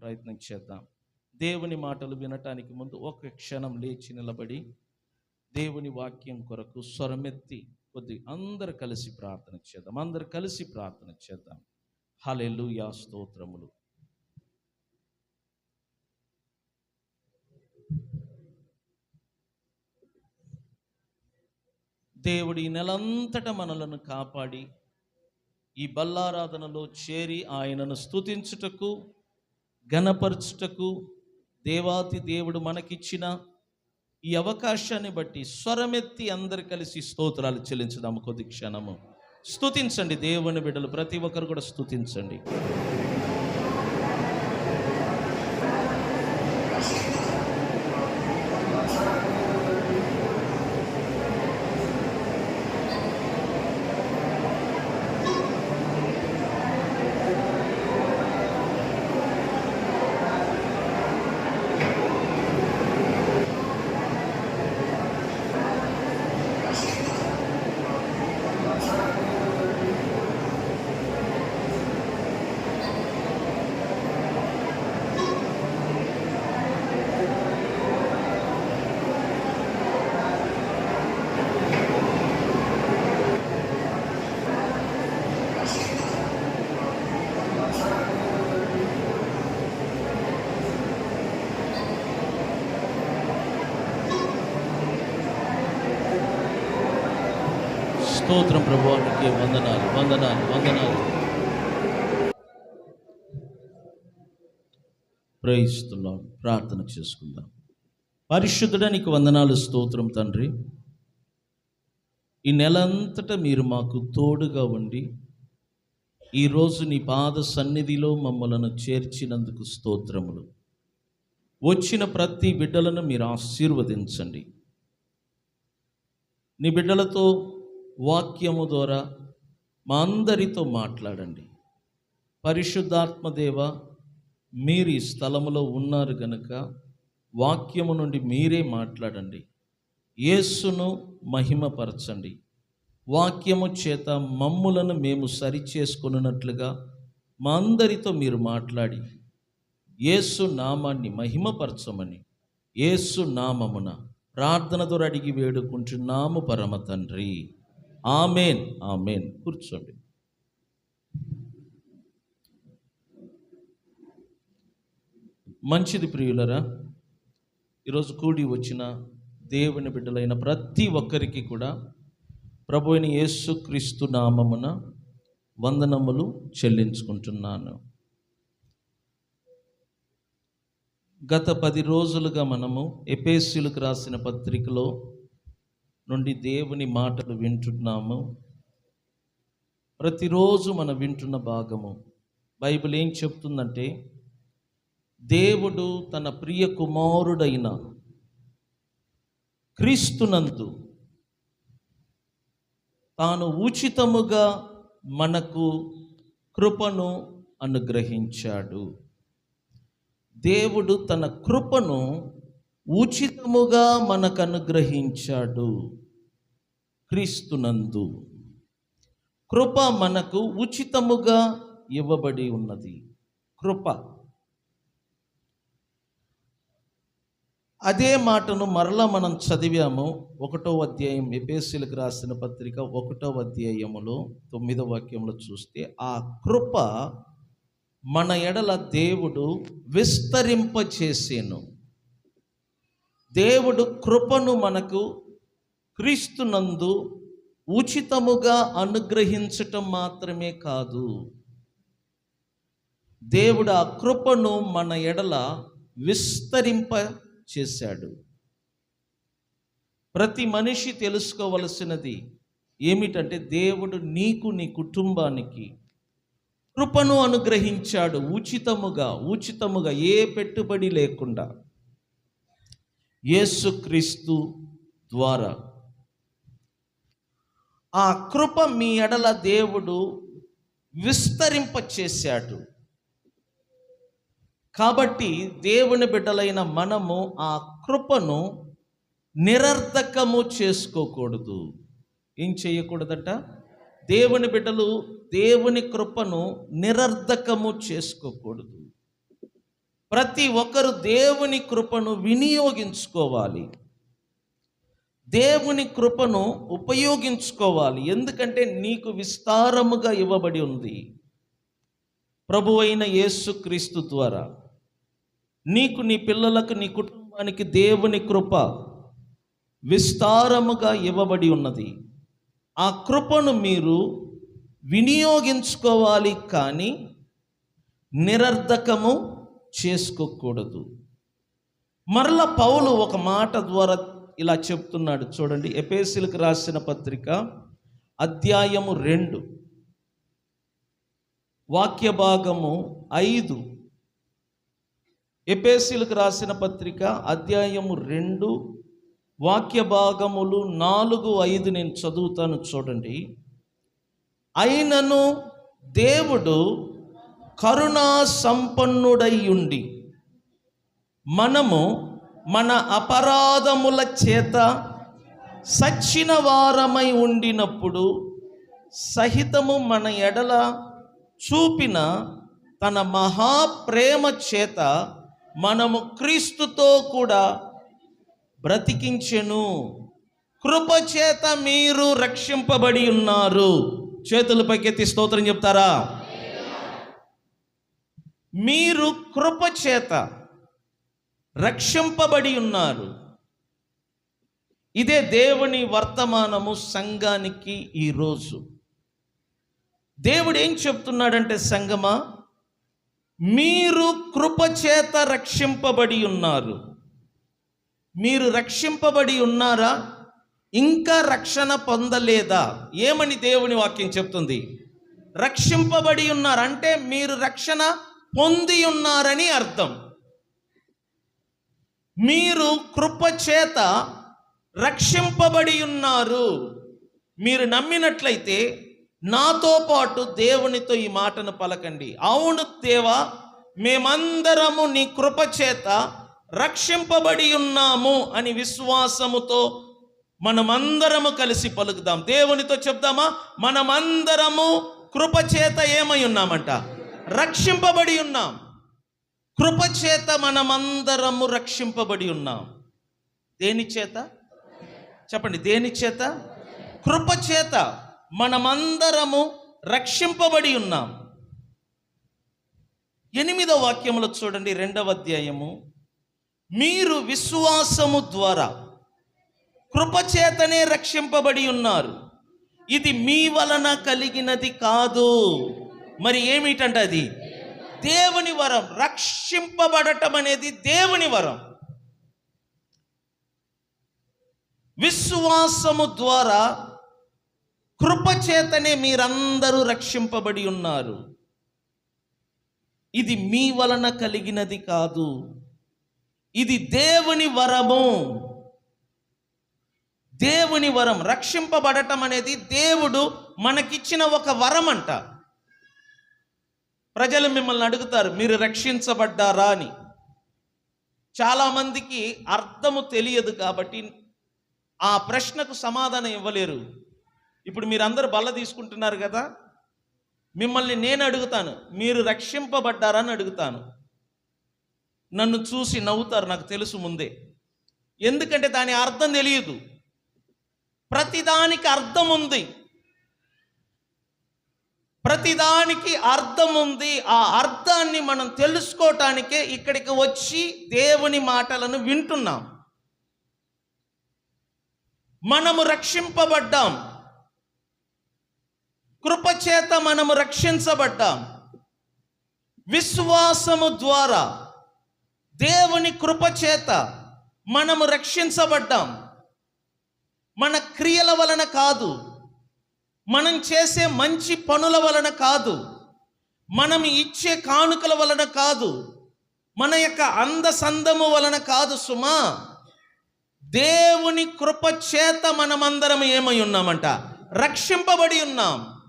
ప్రయత్నం చేద్దాం. దేవుని మాటలు వినటానికి ముందు ఒక క్షణం లేచి నిలబడి దేవుని వాక్యం కొరకు స్వరమెత్తి కొద్ది అందరు కలిసి ప్రార్థన చేద్దాం. అందరు కలిసి ప్రార్థన చేద్దాం. హలెలూయా స్తోత్రములు. దేవుడి నెలంతట మనలను కాపాడి ఈ బల్లారాధనలో చేరి ఆయనను స్తుతించుటకు ఘనపరచుటకు దేవాతి దేవుడు మనకిచ్చిన ఈ అవకాశాన్ని బట్టి స్వరమెత్తి అందరు కలిసి స్తోత్రాలు చెల్లించదాము కొద్ది క్షణము. స్తుతించండి దేవుని బిడ్డలు ప్రతి ఒక్కరు కూడా స్తుతించండి. స్తోత్రం ప్రభువానికి వందనాలు వందనాలు వందనాలు. ప్రయిస్తున్నాం ప్రార్థన చేసుకుందాం. పరిశుద్ధుడానికి వందనాలు స్తోత్రం తండ్రి. ఈ నెలంతటా మీరు మాకు తోడుగా ఉండి ఈరోజు నీ పాద సన్నిధిలో మమ్మలను చేర్చినందుకు స్తోత్రములు. వచ్చిన ప్రతి బిడ్డలను మీరు ఆశీర్వదించండి. నీ బిడ్డలతో వాక్యము ద్వారా మా అందరితో మాట్లాడండి. పరిశుద్ధాత్మదేవ మీరు ఈ స్థలములో ఉన్నారు గనుక వాక్యము నుండి మీరే మాట్లాడండి. యేసును మహిమపరచండి. వాక్యము చేత మమ్ములను మేము సరిచేసుకున్నట్లుగా మా అందరితో మీరు మాట్లాడి. యేసు నామాన్ని మహిమపరచమని యేసు నామమున ప్రార్థన ద్వారా అడిగి వేడుకుంటున్నాము పరమ తండ్రి. Amen amen. కూర్చోండి. మంచిది ప్రియులరా ఈరోజు కూడి వచ్చిన దేవుని బిడ్డలైన ప్రతి ఒక్కరికి కూడా ప్రభు అయిన యేసుక్రీస్తు నామమున వందనములు చెల్లించుకుంటున్నాను. గత పది రోజులుగా మనము ఎపేసులకు రాసిన పత్రికలో నుండి దేవుని మాటలు వింటున్నాము. ప్రతిరోజు మనం వింటున్న భాగము. బైబిల్ ఏం చెప్తుందంటే దేవుడు తన ప్రియ కుమారుడైన క్రీస్తునందు తాను ఉచితముగా మనకు కృపను అనుగ్రహించాడు. దేవుడు తన కృపను ఉచితముగా మనకు అనుగ్రహించాడు క్రీస్తునందు. కృప మనకు ఉచితముగా ఇవ్వబడి ఉన్నది. కృప. అదే మాటను మరలా మనం చదివాము. ఒకటో అధ్యాయం ఎపేసులకు రాసిన పత్రిక ఒకటో అధ్యాయములో తొమ్మిదో వాక్యంలో చూస్తే ఆ కృప మన ఎడల దేవుడు విస్తరింపచేసేను దేవుడు కృపను మనకు క్రీస్తునందు ఉచితముగా అనుగ్రహించటం మాత్రమే కాదు. దేవుడు ఆ కృపను మన ఎడల విస్తరింప చేశాడు. ప్రతి మనిషి తెలుసుకోవలసినది ఏమిటంటే దేవుడు నీకు నీ కుటుంబానికి కృపను అనుగ్రహించాడు ఉచితముగా ఉచితముగా ఏ పెట్టుబడి లేకుండా. యేసుక్రీస్తు ద్వారా. ఆ కృప మీ ఎడల దేవుడు విస్తరింప చేశాడు కాబట్టి దేవుని బిడ్డలైన మనము ఆ కృపను నిరర్ధకము చేసుకోకూడదు. ఏం చేయకూడదట? దేవుని బిడ్డలు దేవుని కృపను నిరర్ధకము చేసుకోకూడదు. ప్రతి ఒక్కరు దేవుని కృపను వినియోగించుకోవాలి. దేవుని కృపను ఉపయోగించుకోవాలి. ఎందుకంటే నీకు విస్తారముగా ఇవ్వబడి ఉంది. ప్రభు అయిన యేసుక్రీస్తు ద్వారా. నీకు నీ పిల్లలకు నీ కుటుంబానికి దేవుని కృప విస్తారముగా ఇవ్వబడి ఉన్నది. ఆ కృపను మీరు వినియోగించుకోవాలి కానీ నిరర్ధకము చేసుకోకూడదు. మరల పౌలు ఒక మాట ద్వారా ఇలా చెప్తున్నాడు. చూడండి ఎపేసిలకు రాసిన పత్రిక అధ్యాయము రెండు. వాక్య భాగము ఐదు. ఎపేసిలకు రాసిన పత్రిక అధ్యాయము రెండు. వాక్య భాగములు నాలుగు ఐదు నేను చదువుతాను చూడండి. అయినను దేవుడు కరుణా సంపన్నుడై ఉండి మనము మన అపరాధముల చేత సచ్చిన వారమై ఉండినప్పుడు సహితము మన ఎడల చూపిన తన మహాప్రేమ చేత మనము క్రీస్తుతో కూడా బ్రతికించెను. కృప చేత మీరు రక్షింపబడి ఉన్నారు. చేతులు పైకెత్తి స్తోత్రం చెప్తారా? మీరు కృప చేత రక్షింపబడి ఉన్నారు. ఇదే దేవుని వర్తమానము సంఘానికి ఈరోజు దేవుడు ఏం చెప్తున్నాడంటే సంగమా మీరు కృప చేత రక్షింపబడి ఉన్నారు. మీరు రక్షింపబడి ఉన్నారా? ఇంకా రక్షణ పొందలేదా? ఏమని దేవుని వాక్యం చెప్తుంది? రక్షింపబడి ఉన్నారు. అంటే మీరు రక్షణ పొంది ఉన్నారని అర్థం. మీరు కృప చేత రక్షింపబడి ఉన్నారు మీరు నమ్మినట్లయితే నాతో పాటు దేవునితో ఈ మాటను పలకండి. అవును దేవా మేమందరము నీ కృపచేత రక్షింపబడి ఉన్నాము అని విశ్వాసముతో మనమందరము కలిసి పలుకుదాం. దేవునితో చెప్దామా? మనమందరము కృప చేత ఏమై ఉన్నామంట? రక్షింపబడి ఉన్నాం. కృపచేత మనమందరము రక్షింపబడి ఉన్నాం. దేని చేత? చెప్పండి దేని చేత? కృప మనమందరము రక్షింపబడి ఉన్నాం. ఎనిమిదో వాక్యములో చూడండి రెండవ అధ్యాయము. మీరు విశ్వాసము ద్వారా కృపచేతనే రక్షింపబడి ఉన్నారు. ఇది మీ వలన కలిగినది కాదు. మరి ఏమిటంట అది? దేవుని వరం. రక్షింపబడటం అనేది దేవుని వరం. విశ్వాసము ద్వారా కృపచేతనే మీరందరూ రక్షింపబడి ఉన్నారు. ఇది మీ వలన కలిగినది కాదు. ఇది దేవుని వరము. దేవుని వరం. రక్షింపబడటం అనేది దేవుడు మనకిచ్చిన ఒక వరం అంట ప్రజలు మిమ్మల్ని అడుగుతారు మీరు రక్షించబడ్డారా అని. చాలామందికి అర్థము తెలియదు కాబట్టి ఆ ప్రశ్నకు సమాధానం ఇవ్వలేరు. ఇప్పుడు మీరందరూ బల్ల తీసుకుంటున్నారు కదా? మిమ్మల్ని నేను అడుగుతాను మీరు రక్షింపబడ్డారా అని అడుగుతాను. నన్ను చూసి నవ్వుతారు నాకు తెలుసు ముందే. ఎందుకంటే దాని అర్థం తెలియదు. ప్రతిదానికి అర్థం ఉంది. ప్రతిదానికి అర్థం ఉంది ఆ అర్థాన్ని మనం తెలుసుకోవటానికే ఇక్కడికి వచ్చి దేవుని మాటలను వింటున్నాం. మనము రక్షింపబడ్డాం. కృపచేత మనము రక్షించబడ్డాం. విశ్వాసము ద్వారా దేవుని కృపచేత మనము రక్షించబడ్డాం. మన క్రియల వలన కాదు మనం చేసే మంచి పనుల వలన కాదు. మనం ఇచ్చే కానుకల వలన కాదు. మన యొక్క అందసందము వలన కాదు సుమా. దేవుని కృప చేత మనమందరం ఏమై ఉన్నామంట? రక్షింపబడి ఉన్నాం.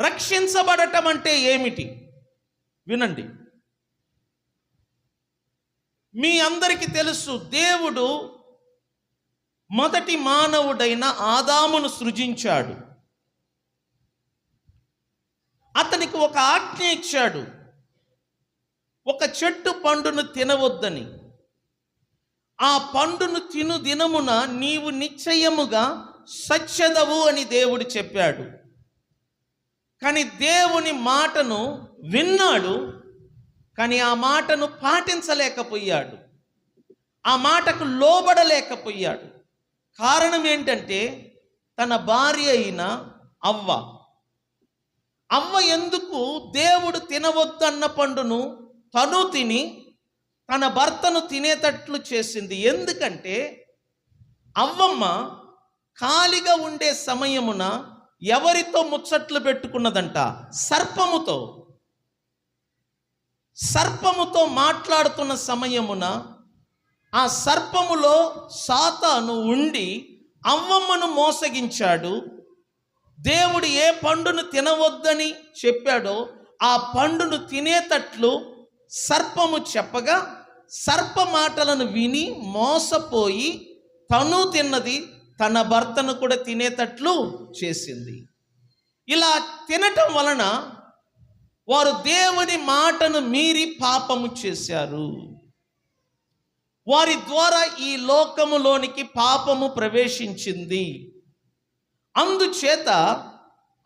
రక్షించబడటం అంటే ఏమిటి? వినండి. మీ అందరికీ తెలుసు దేవుడు మొదటి మానవుడైన ఆదామును సృజించాడు. అతనికి ఒక ఆజ్ఞ ఇచ్చాడు. ఒక చెట్టు పండును తినవద్దని. ఆ పండును తిను దినమున నీవు నిశ్చయముగా సత్యదవు అని దేవుడు చెప్పాడు. కానీ దేవుని మాటను విన్నాడు కానీ ఆ మాటను పాటించలేకపోయాడు. ఆ మాటకు లోబడలేకపోయాడు. కారణం ఏంటంటే తన భార్య అయిన అవ్వ. అమ్మ ఎందుకు దేవుడు తినవద్దన్న పండును తను తిని తన భర్తను తినేటట్లు చేసింది? ఎందుకంటే అవ్వమ్మ ఖాళీగా ఉండే సమయమున ఎవరితో ముచ్చట్లు పెట్టుకున్నదంట? సర్పముతో. సర్పముతో మాట్లాడుతున్న సమయమున ఆ సర్పములో సాతాను ఉండి అవ్వమ్మను మోసగించాడు. దేవుడు ఏ పండును తినవద్దని చెప్పాడో ఆ పండును తినేటట్లు సర్పము చెప్పగా సర్ప మాటలను విని మోసపోయి తను తిన్నది తన భర్తను కూడా తినేటట్లు చేసింది. ఇలా తినటం వలన వారు దేవుని మాటను మీరి పాపము చేశారు. వారి ద్వారా ఈ లోకములోనికి పాపము ప్రవేశించింది. అందుచేత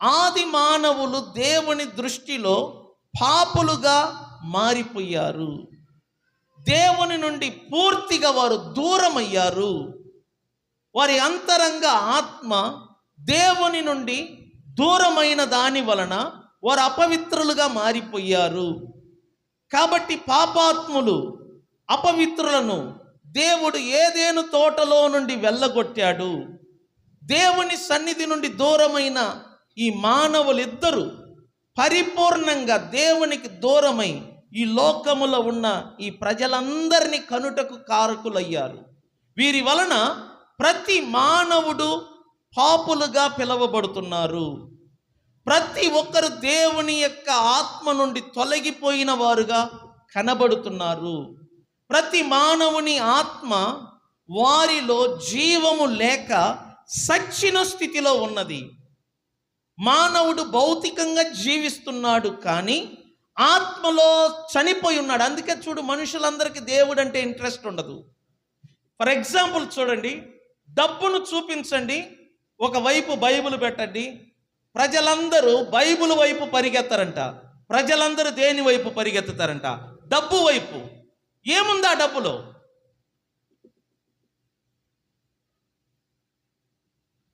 ఆది మానవులు దేవుని దృష్టిలో పాపులుగా మారిపోయారు. దేవుని నుండి పూర్తిగా వారు దూరమయ్యారు. వారి అంతరంగ ఆత్మ దేవుని నుండి దూరమైన దాని వలన వారు అపవిత్రులుగా మారిపోయారు. కాబట్టి పాపాత్ములు అపవిత్రులను దేవుడు ఏదేను తోటలో నుండి వెళ్ళగొట్టాడు? దేవుని సన్నిధి నుండి దూరమైన ఈ మానవులిద్దరూ పరిపూర్ణంగా దేవునికి దూరమై ఈ లోకములో ఉన్న ఈ ప్రజలందరినీ కనుటకు కారకులయ్యారు. వీరి వలన ప్రతి మానవుడు పాపులుగా పిలువబడుతున్నారు. ప్రతి ఒక్కరు దేవుని యొక్క ఆత్మ నుండి తొలగిపోయిన వారుగా కనబడుతున్నారు. ప్రతి మానవుని ఆత్మ వారిలో జీవము లేక సచ్చిన స్థితిలో ఉన్నది. మానవుడు భౌతికంగా జీవిస్తున్నాడు కానీ ఆత్మలో చనిపోయి ఉన్నాడు. అందుకే చూడు మనుషులందరికీ దేవుడు అంటే ఇంట్రెస్ట్ ఉండదు. ఫర్ ఎగ్జాంపుల్ చూడండి డబ్బును చూపించండి ఒకవైపు బైబిల్ పెట్టండి ప్రజలందరూ బైబిల్ వైపు పరిగెత్తారంట. ప్రజలందరూ దేని వైపు పరిగెత్తుతారంట? డబ్బు వైపు. ఏముందా డబ్బులో?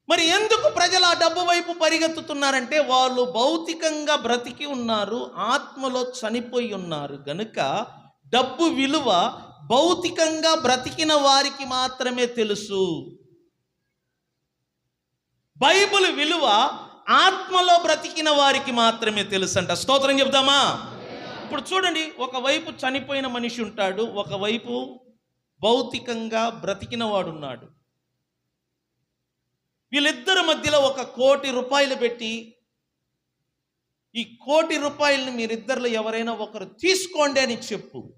మరి ఎందుకు ప్రజలు ఆ డబ్బు వైపు పరిగెత్తుతున్నారంటే వాళ్ళు భౌతికంగా బ్రతికి ఉన్నారు ఆత్మలో చనిపోయి ఉన్నారు. గనుక డబ్బు విలువ భౌతికంగా బ్రతికిన వారికి మాత్రమే తెలుసు. బైబిల్ విలువ ఆత్మలో బ్రతికిన వారికి మాత్రమే తెలుసు అంట స్తోత్రం చెప్దామా ఇప్పుడు చూడండి ఒకవైపు చనిపోయిన మనిషి ఉంటాడు ఒకవైపు భౌతికంగా బ్రతికిన వాడున్నాడు. వీళ్ళిద్దరి మధ్యలో ఒక కోటి రూపాయలు పెట్టి ఈ కోటి రూపాయలను మీరిద్దరిలో ఎవరైనా ఒకరు తీసుకోండి అని చెప్పు.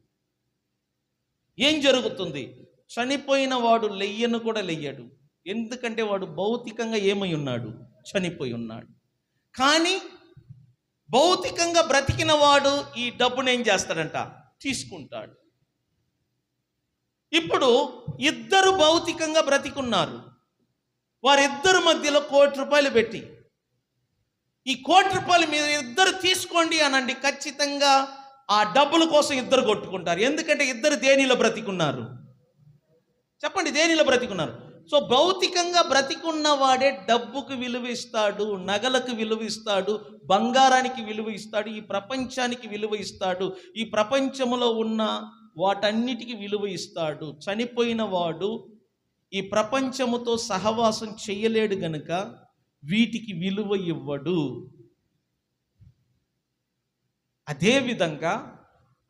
ఏం జరుగుతుంది? చనిపోయిన వాడు లెయ్యను కూడా లెయ్యడు. ఎందుకంటే వాడు భౌతికంగా ఏమై ఉన్నాడు? చనిపోయి ఉన్నాడు. కానీ భౌతికంగా బ్రతికిన వాడు ఈ డబ్బును ఏం చేస్తాడంట? తీసుకుంటాడు. ఇప్పుడు ఇద్దరు భౌతికంగా బ్రతికున్నారు. వారిద్దరి మధ్యలో కోటి రూపాయలు పెట్టి. ఈ కోటి రూపాయలు మీరు ఇద్దరు తీసుకోండి అనండి. ఖచ్చితంగా ఆ డబ్బుల కోసం ఇద్దరు కొట్టుకుంటారు. ఎందుకంటే ఇద్దరు దేనిలో బ్రతికున్నారు? చెప్పండి దేనిలో బ్రతికున్నారు? సో భౌతికంగా బ్రతికున్న వాడే డబ్బుకు విలువ ఇస్తాడు నగలకు విలువ ఇస్తాడు బంగారానికి విలువ ఇస్తాడు ఈ ప్రపంచానికి విలువ ఇస్తాడు. ఈ ప్రపంచంలో ఉన్న వాటన్నిటికీ విలువ ఇస్తాడు. చనిపోయిన వాడు ఈ ప్రపంచముతో సహవాసం చేయలేడు గనుక వీటికి విలువ ఇవ్వడు. అదేవిధంగా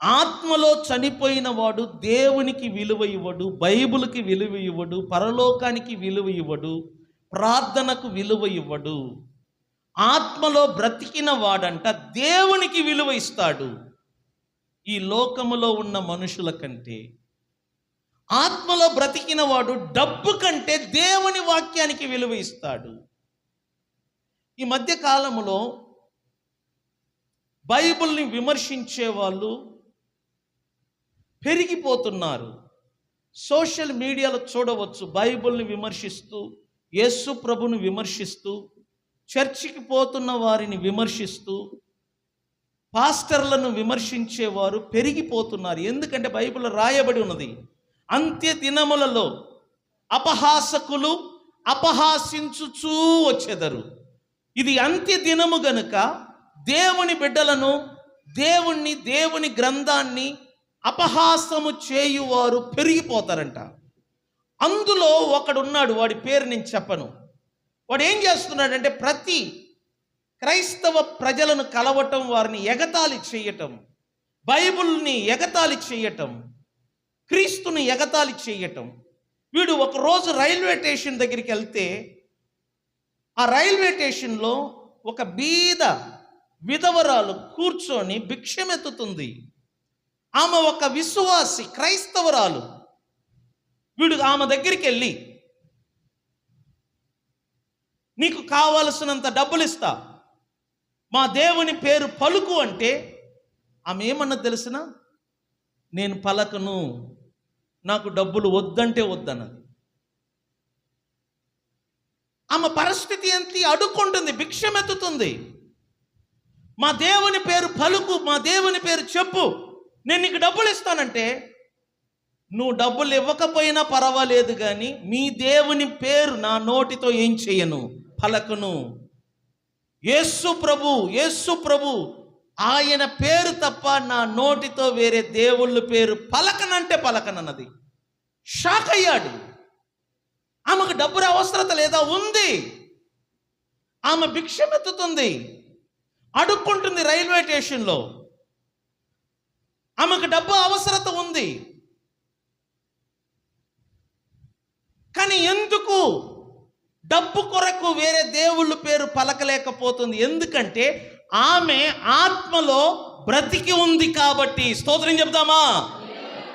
ఆత్మలో చనిపోయిన వాడు దేవునికి విలువ ఇవ్వడు బైబిల్కి విలువ ఇవ్వడు పరలోకానికి విలువ ఇవ్వడు ప్రార్థనకు విలువ ఇవ్వడు. ఆత్మలో బ్రతికిన వాడంట దేవునికి విలువ ఇస్తాడు. ఈ లోకములో ఉన్న మనుషుల కంటే ఆత్మలో బ్రతికిన వాడు డబ్బు కంటే దేవుని వాక్యానికి విలువ ఇస్తాడు. ఈ మధ్య కాలంలో బైబిల్ని విమర్శించే వాళ్ళు పెరిగిపోతున్నారు. సోషల్ మీడియాలో చూడవచ్చు బైబిల్ని విమర్శిస్తూ యేసు ప్రభును విమర్శిస్తూ చర్చికి పోతున్న వారిని విమర్శిస్తూ పాస్టర్లను విమర్శించేవారు పెరిగిపోతున్నారు. ఎందుకంటే బైబిల్ రాయబడి ఉన్నది అంత్య దినములలో అపహాసకులు అపహాసించుచూ వచ్చెదరు. ఇది అంత్య దినము గనుక దేవుని బిడ్డలను దేవుణ్ణి దేవుని గ్రంథాన్ని అపహాసము చేయువారు పెరిగిపోతారంట. అందులో ఒకడున్నాడు వాడి పేరు నేను చెప్పను. వాడు ఏం చేస్తున్నాడంటే ప్రతి క్రైస్తవ ప్రజలను కలవటం వారిని ఎగతాళి చేయటం బైబిల్ని ఎగతాళి చేయటం క్రీస్తుని ఎగతాళి చేయటం. వీడు ఒకరోజు రైల్వే స్టేషన్ దగ్గరికి వెళ్తే ఆ రైల్వే స్టేషన్లో ఒక బీద విధవరాలు కూర్చొని భిక్షమెత్తుతుంది. ఆమె ఒక విశ్వాసి క్రైస్తవరాలు. వీడు ఆమె దగ్గరికి వెళ్ళి నీకు కావలసినంత డబ్బులు ఇస్తా మా దేవుని పేరు పలుకు అంటే ఆమె ఏమన్నా తెలిసిన? నేను పలకను. నాకు డబ్బులు వద్దంటే వద్దన్నది. ఆమె పరిస్థితి ఎంత అడుక్కుంటుంది భిక్షమెత్తుతుంది. మా దేవుని పేరు పలుకు మా దేవుని పేరు చెప్పు. నేను నీకు డబ్బులు ఇస్తానంటే నువ్వు డబ్బులు ఇవ్వకపోయినా పర్వాలేదు కానీ మీ దేవుని పేరు నా నోటితో ఏం చేయను? పలకను. యేసు ప్రభు యేసు ప్రభు ఆయన పేరు తప్ప నా నోటితో వేరే దేవుళ్ళ పేరు పలకనంటే పలకనన్నది. షాక్ అయ్యాడు. ఆమెకు డబ్బుల అవసరత లేదా? ఉంది. ఆమె భిక్షమెత్తుతుంది. అడుక్కుంటుంది రైల్వే స్టేషన్లో. ఆమెకు డబ్బు అవసరత ఉంది. కానీ ఎందుకు? డబ్బు కొరకు వేరే దేవుళ్ళ పేరు పలకలేకపోతుంది. ఎందుకంటే ఆమె ఆత్మలో బ్రతికి ఉంది కాబట్టి. స్తోత్రం చెప్దామా?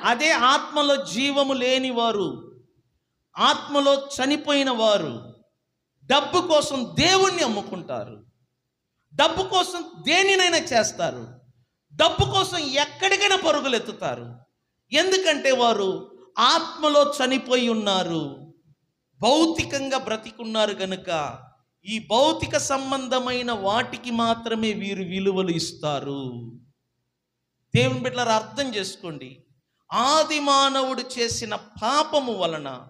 అదే ఆత్మలో జీవము లేని వారు ఆత్మలో చనిపోయిన వారు డబ్బు కోసం దేవుణ్ణి అమ్ముకుంటారు. డబ్బు కోసం దేనినైనా చేస్తారు. డబ్బు కోసం ఎక్కడికైనా పరుగులు ఎత్తుతారు. ఎందుకంటే వారు ఆత్మలో చనిపోయి ఉన్నారు. భౌతికంగా బ్రతికున్నారు కనుక ఈ భౌతిక సంబంధమైన వాటికి మాత్రమే వీరు విలువలు ఇస్తారు. దేవుని బిడ్డలారు అర్థం చేసుకోండి. ఆది మానవుడు చేసిన పాపము వలన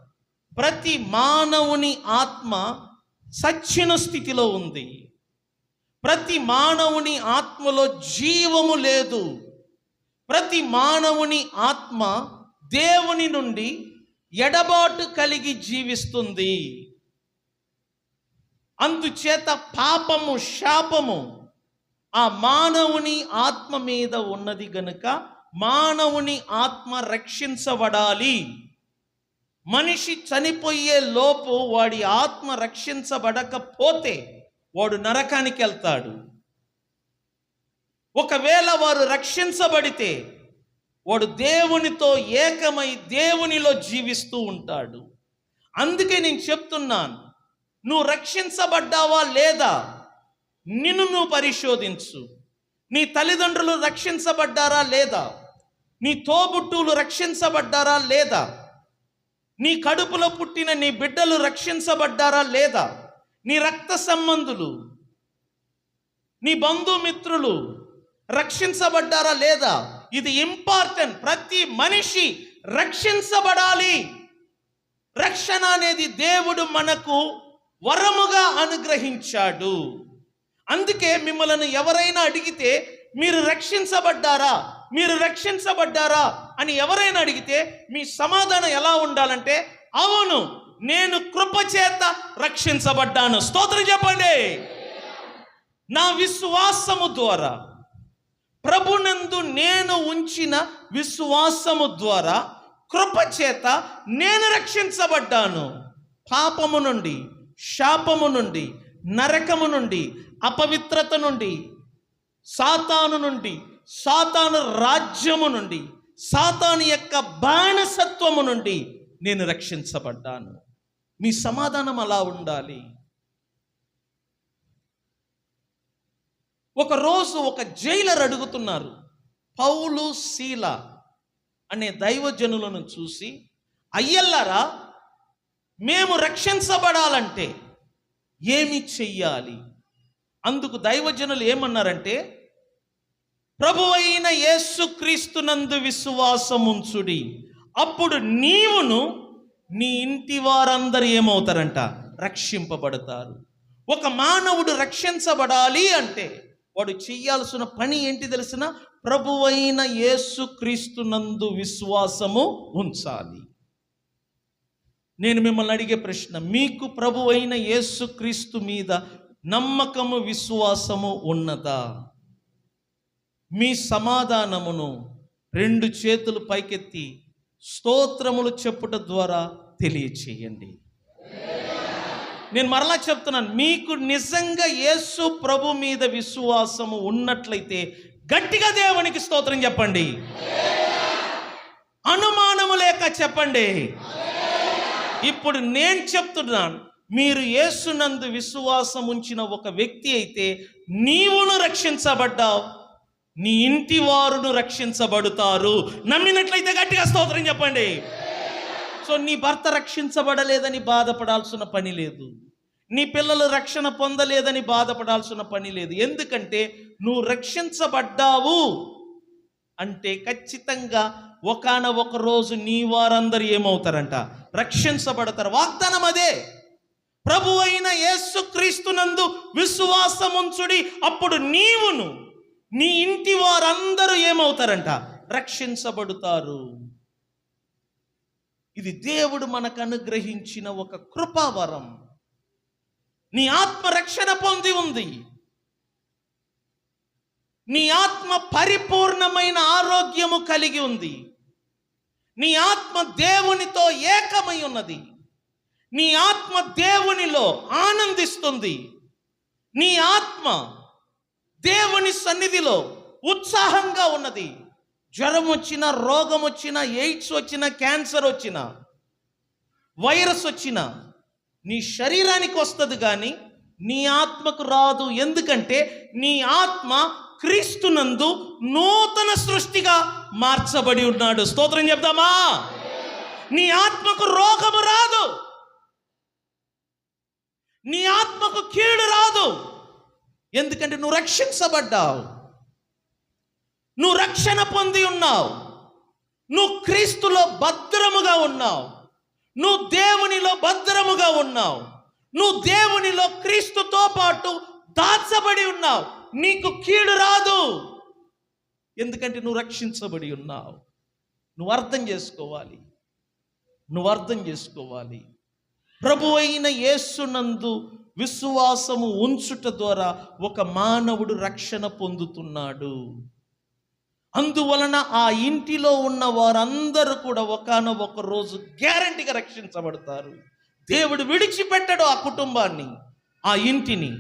ప్రతి మానవుని ఆత్మ సచ్చిన స్థితిలో ఉంది. ప్రతి మానవుని ఆత్మలో జీవము లేదు. ప్రతి మానవుని ఆత్మ దేవుని నుండి ఎడబాటు కలిగి జీవిస్తుంది. అందుచేత పాపము శాపము ఆ మానవుని ఆత్మ మీద ఉన్నది గనుక మానవుని ఆత్మ రక్షించబడాలి. మనిషి చనిపోయే లోపు వాడి ఆత్మ రక్షించబడకపోతే వాడు నరకానికి వెళ్తాడు. ఒకవేళ వారు రక్షించబడితే వాడు దేవునితో ఏకమై దేవునిలో జీవిస్తూ ఉంటాడు. అందుకే నేను చెప్తున్నాను నువ్వు రక్షించబడ్డావా లేదా? నిన్ను నువ్వు పరిశోధించు. నీ తల్లిదండ్రులు రక్షించబడ్డారా లేదా? నీ తోబుట్టువులు రక్షించబడ్డారా లేదా? నీ కడుపులో పుట్టిన నీ బిడ్డలు రక్షించబడ్డారా లేదా? నీ రక్త సంబంధులు నీ బంధుమిత్రులు రక్షించబడ్డారా లేదా? ఇది ఇంపార్టెంట్. ప్రతి మనిషి రక్షించబడాలి. రక్షణ అనేది దేవుడు మనకు వరముగా అనుగ్రహించాడు. అందుకే మిమ్మల్ని ఎవరైనా అడిగితే మీరు రక్షించబడ్డారా? మీరు రక్షించబడ్డారా? అని ఎవరైనా అడిగితే మీ సమాధానం ఎలా ఉండాలంటే అవును నేను కృపచేత రక్షించబడ్డాను. స్తోత్రం చెప్పండి. నా విశ్వాసము ద్వారా ప్రభునందు నేను ఉంచిన విశ్వాసము ద్వారా కృపచేత నేను రక్షించబడ్డాను. పాపము నుండి శాపము నుండి నరకము నుండి అపవిత్రత నుండి సాతాను నుండి సాతాను రాజ్యము నుండి సాతాను యొక్క బానిసత్వము నుండి నేను రక్షించబడ్డాను. మీ సమాధానం అలా ఉండాలి. ఒక రోజు ఒక జైలర్ అడుగుతున్నారు పౌలు శీల అనే దైవజనులను చూసి అయ్యల్లారా మేము రక్షించబడాలంటే ఏమి చెయ్యాలి? అందుకు దైవజనులు ఏమన్నారంటే ప్రభు అయిన యేసుక్రీస్తునందు విశ్వాసముంచుడి. అప్పుడు నీవును నీ ఇంటి వారందరూ ఏమవుతారంట? రక్షింపబడతారు. ఒక మానవుడు రక్షించబడాలి అంటే వాడు చెయ్యాల్సిన పని ఏంటి తెలిసిన? ప్రభువైన యేసుక్రీస్తునందు విశ్వాసము ఉంచాలి. నేను మిమ్మల్ని అడిగే ప్రశ్న మీకు ప్రభు అయిన యేసుక్రీస్తు మీద నమ్మకము విశ్వాసము ఉన్నదా? మీ సమాధానమును రెండు చేతులు పైకెత్తి స్తోత్రములు చెప్పుట ద్వారా తెలియచేయండి. నేను మరలా చెప్తున్నాను మీకు నిజంగా యేసు ప్రభు మీద విశ్వాసము ఉన్నట్లయితే గట్టిగా దేవునికి స్తోత్రం చెప్పండి. అనుమానము లేక చెప్పండి. ఇప్పుడు నేను చెప్తున్నాను మీరు యేసునందు విశ్వాసం ఉంచిన ఒక వ్యక్తి అయితే నీవును రక్షించబడ్డావు నీ ఇంటి వారును రక్షించబడుతారు. నమ్మినట్లయితే గట్టిగా స్తోత్రం చెప్పండి. సో నీ భర్త రక్షించబడలేదని బాధపడాల్సిన పని లేదు. నీ పిల్లలు రక్షణ పొందలేదని బాధపడాల్సిన పని లేదు. ఎందుకంటే నువ్వు రక్షించబడ్డావు అంటే ఖచ్చితంగా ఒకనొక రోజు నీ వారందరూ ఏమవుతారంట? రక్షించబడతారు. వాగ్దానం అదే. ప్రభు అయిన యేసుక్రీస్తునందు విశ్వాసముంచుడి అప్పుడు నీవును నీ ఇంటి వారందరూ ఏమవుతారంట? రక్షించబడుతారు. ఇది దేవుడు మనకు అనుగ్రహించిన ఒక కృపావరం. నీ ఆత్మ రక్షణ పొంది ఉంది. నీ ఆత్మ పరిపూర్ణమైన ఆరోగ్యము కలిగి ఉంది. నీ ఆత్మ దేవునితో ఏకమై ఉన్నది. నీ ఆత్మ దేవునిలో ఆనందిస్తుంది. నీ ఆత్మ దేవుని సన్నిధిలో ఉత్సాహంగా ఉన్నది. జ్వరం వచ్చిన రోగం వచ్చిన ఎయిడ్స్ వచ్చిన క్యాన్సర్ వచ్చిన వైరస్ వచ్చిన నీ శరీరానికి వస్తుంది కానీ నీ ఆత్మకు రాదు. ఎందుకంటే నీ ఆత్మ క్రీస్తునందు నూతన సృష్టిగా మార్చబడి ఉన్నాడు. స్తోత్రం చెప్దామా? నీ ఆత్మకు రోగము రాదు. నీ ఆత్మకు కీడు రాదు. ఎందుకంటే నువ్వు రక్షించబడ్డావు. నువ్వు రక్షణ పొంది ఉన్నావు. నువ్వు క్రీస్తులో భద్రముగా ఉన్నావు. నువ్వు దేవునిలో భద్రముగా ఉన్నావు. నువ్వు దేవునిలో క్రీస్తుతో పాటు దాచబడి ఉన్నావు. నీకు కీడు రాదు. ఎందుకంటే నువ్వు రక్షించబడి ఉన్నావు. నువ్వు అర్థం చేసుకోవాలి. నువ్వు అర్థం చేసుకోవాలి. ప్రభు అయిన యేసునందు విశ్వాసము ఉంచుట ద్వారా ఒక మానవుడు రక్షణ పొందుతున్నాడు. అందువలన ఆ ఇంటిలో ఉన్న వారందరూ కూడా ఒకనొక రోజు గ్యారంటీగా రక్షించబడతారు. దేవుడు విడిచిపెట్టడు ఆ కుటుంబాన్ని ఆ ఇంటిని.